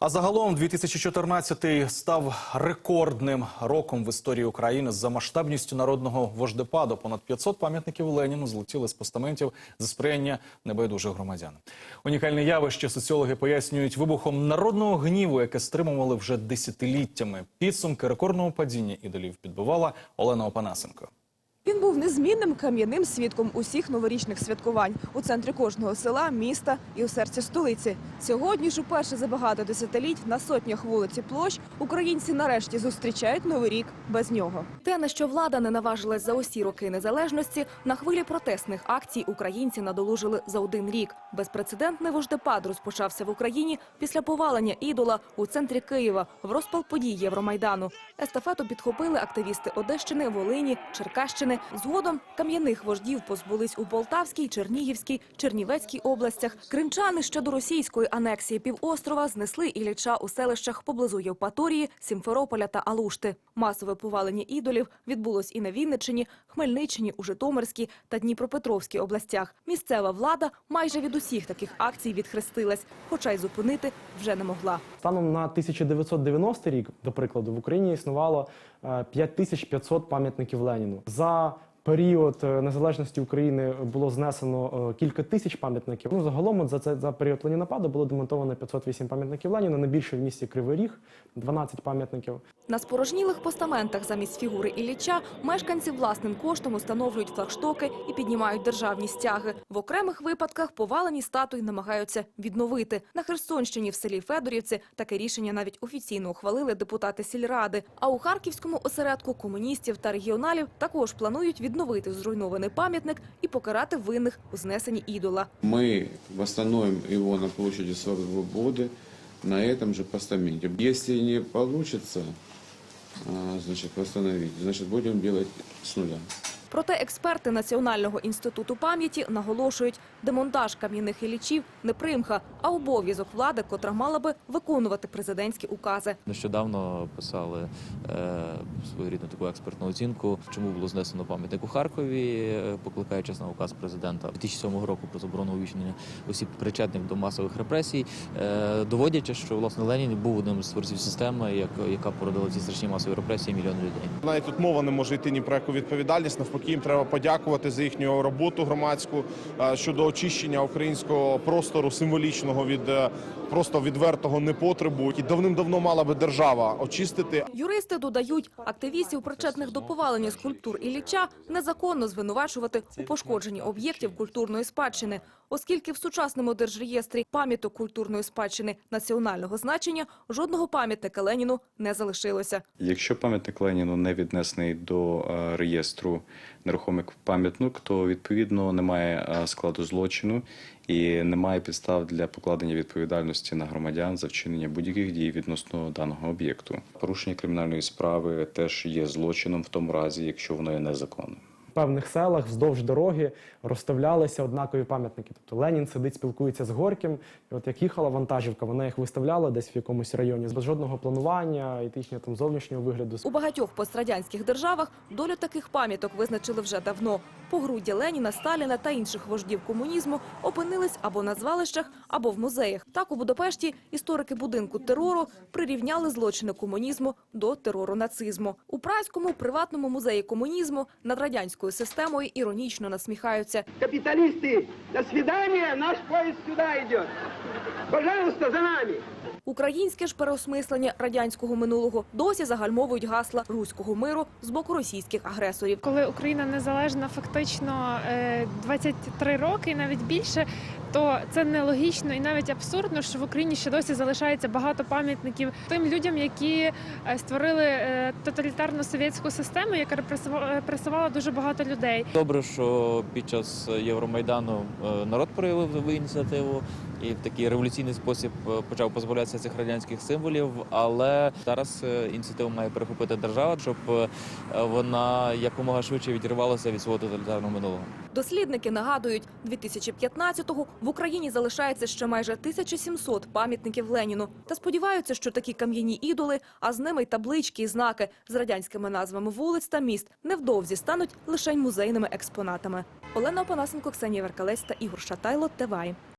А загалом 2014 став рекордним роком в історії України за масштабністю народного вождепаду. Понад 500 пам'ятників Леніну злетіли з постаментів за сприяння небайдужих громадян. Унікальне явище соціологи пояснюють вибухом народного гніву, яке стримували вже десятиліттями. Підсумки рекордного падіння ідолів підбивала Олена Опанасенко. Він був незмінним кам'яним свідком усіх новорічних святкувань у центрі кожного села, міста і у серці столиці. Сьогодні ж уперше за багато десятиліть на сотнях вулиць і площ українці нарешті зустрічають новий рік без нього. Те, на що влада не наважилась за усі роки незалежності, на хвилі протестних акцій українці надолужили за один рік. Безпрецедентний вождепад розпочався в Україні після повалення ідола у центрі Києва в розпал подій Євромайдану. Естафету підхопили активісти Одещини, Волині, Черкащини. Згодом кам'яних вождів позбулись у Полтавській, Чернігівській, Чернівецькій областях. Кримчани ще до російської анексії півострова знесли Ілліча у селищах поблизу Євпаторії, Сімферополя та Алушти. Масове повалення ідолів відбулось і на Вінниччині, Хмельниччині, у Житомирській та Дніпропетровській областях. Місцева влада майже від усіх таких акцій відхрестилась, хоча й зупинити вже не могла. Станом на 1990 рік, до прикладу, в Україні існувало е, 5500 пам'ятників Леніну. За період е, незалежності України було знесено е, кілька тисяч пам'ятників. Ну, загалом за це за період ленінападу було демонтовано 508 пам'ятників Леніна. Найбільше в місті Кривий Ріг 12 пам'ятників. На спорожнілих постаментах замість фігури Ілліча мешканці власним коштом установлюють флагштоки і піднімають державні стяги. В окремих випадках повалені статуї намагаються відновити. На Херсонщині в селі Федорівці таке рішення навіть офіційно ухвалили депутати сільради. А у харківському осередку комуністів та регіоналів також планують відновити зруйнований пам'ятник і покарати винних у знесенні ідола. Мы восстановим его на площади Свободы на этом же постаменте. Если не получится а, значит, восстановить, значит, будем делать с нуля. Проте експерти Національного інституту пам'яті наголошують, демонтаж кам'яних ілічів не примха, а обов'язок влади, котра мала би виконувати президентські укази. Нещодавно писали е, свою рідну таку експертну оцінку, чому було знесено пам'ятник у Харкові, е, покликаючись на указ президента 2007 року про заборону увічнення осіб причетних до масових репресій, е, доводячи, що власне Ленін був одним з творців системи, як- яка породила ці страшні масові репресії мільйони людей. Навіть тут мова не може йти ні про яку відповідальність. Навпаки, їм треба подякувати за їхню роботу громадську е, щодо очищення українського простору символічного від е, просто відвертого непотребу. І давним-давно мала би держава очистити. Юристи додають, активістів, причетних до повалення скульптур Ілліча, незаконно звинувачувати у пошкодженні об'єктів культурної спадщини, оскільки в сучасному держреєстрі пам'яток культурної спадщини національного значення жодного пам'ятника Леніну не залишилося. Якщо пам'ятник Леніну не віднесений до е, реєстру нерухомих пам'яток, то відповідно немає е, складу злочину і немає підстав для покладення відповідальності на громадян за вчинення будь-яких дій відносно даного об'єкту. Порушення кримінальної справи теж є злочином в тому разі, якщо воно є незаконним. Певних селах вздовж дороги розставлялися однакові пам'ятники. Тобто Ленін сидить, спілкується з Горьким. І от як їхала вантажівка, вона їх виставляла десь в якомусь районі без жодного планування і їхнього там зовнішнього вигляду. У багатьох пострадянських державах долю таких пам'яток визначили вже давно. Погруддя Леніна, Сталіна та інших вождів комунізму опинились або на звалищах, або в музеях. Так у Будапешті історики будинку терору прирівняли злочини комунізму до терору нацизму. У Празькому приватному музеї комунізму над радянською системою іронічно насміхаються. Капіталісти до свидания, наш поїзд сюда йде. Пожалуйста, за нами. Українське ж переосмислення радянського минулого досі загальмовують гасла руського миру з боку російських агресорів. Коли Україна незалежна фактично е, 23 роки і навіть більше, то це нелогічно і навіть абсурдно, що в Україні ще досі залишається багато пам'ятників тим людям, які е, створили е, тоталітарну совєтську систему, яка репресувала дуже багато людей. Добре, що під час Євромайдану е, народ проявив свою ініціативу і в такий революційний спосіб почав позбавлятися цих радянських символів. Але зараз ініціативу має перехопити держава, щоб вона якомога швидше відірвалася від свого тоталітарного минулого. Дослідники нагадують, 2015-го в Україні залишається ще майже 1700 пам'ятників Леніну. Та сподіваються, що такі кам'яні ідоли, а з ними й таблички і знаки з радянськими назвами вулиць та міст невдовзі стануть лише музейними експонатами. Олена Опанасенко, Ксенія Веркалець та Ігор Шатайло. ТВАЙ.